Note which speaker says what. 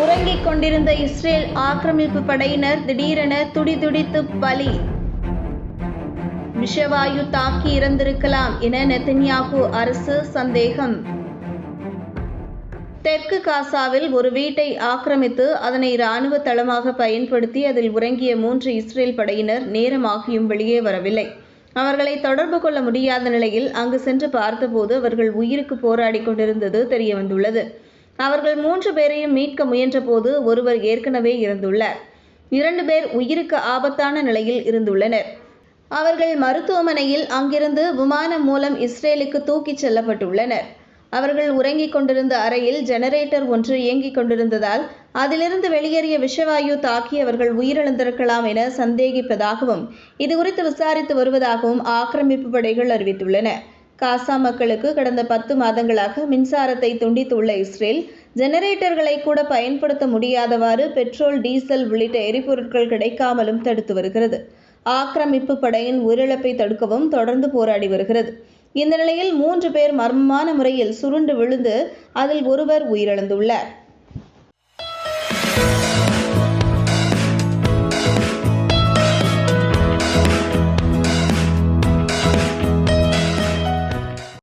Speaker 1: உறங்கிக் கொண்டிருந்த இஸ்ரேல் ஆக்கிரமிப்பு படையினர் திடீரென துடிதுடித்து பலி. விஷவாயு தாக்கி இறந்திருக்கலாம் என நெத்தன்யாகு அரசு சந்தேகம். தெற்கு காசாவில் ஒரு வீட்டை ஆக்கிரமித்து அதனை இராணுவ தளமாக பயன்படுத்தி அதில் உறங்கிய மூன்று இஸ்ரேல் படையினர் நேரமாகியும் வெளியே வரவில்லை. அவர்களை தொடர்பு கொள்ள முடியாத நிலையில் அங்கு சென்று பார்த்தபோது அவர்கள் உயிருக்கு போராடி கொண்டிருந்தது தெரியவந்துள்ளது. அவர்கள் மூன்று பேரையும் மீட்க முயன்றபோது ஒருவர் ஏற்கனவே இருந்துள்ளார் இரண்டு பேர் உயிருக்கு ஆபத்தான நிலையில் இருந்துள்ளனர். அவர்கள் மருத்துவமனையில் அங்கிருந்து விமானம் மூலம் இஸ்ரேலுக்கு தூக்கிச் செல்லப்பட்டுள்ளனர். அவர்கள் உறங்கிக் கொண்டிருந்த அறையில் ஜெனரேட்டர் ஒன்று இயங்கிக் கொண்டிருந்ததால் அதிலிருந்து வெளியேறிய விஷவாயு தாக்கி அவர்கள் உயிரிழந்திருக்கலாம் என சந்தேகிப்பதாகவும் இதுகுறித்து விசாரித்து வருவதாகவும் ஆக்கிரமிப்பு படைகள் அறிவித்துள்ளன. காசா மக்களுக்கு கடந்த பத்து மாதங்களாக மின்சாரத்தை துண்டித்துள்ள இஸ்ரேல் ஜெனரேட்டர்களை கூட பயன்படுத்த முடியாதவாறு பெட்ரோல் டீசல் உள்ளிட்ட எரிபொருட்கள் கிடைக்காமலும் தடுத்து வருகிறது. ஆக்கிரமிப்பு படையின் உயிரிழப்பை தடுக்கவும் தொடர்ந்து போராடி வருகிறது. இந்த நிலையில் மூன்று பேர் மர்மமான முறையில் சுருண்டு விழுந்து அதில் ஒருவர் உயிரிழந்துள்ளார்.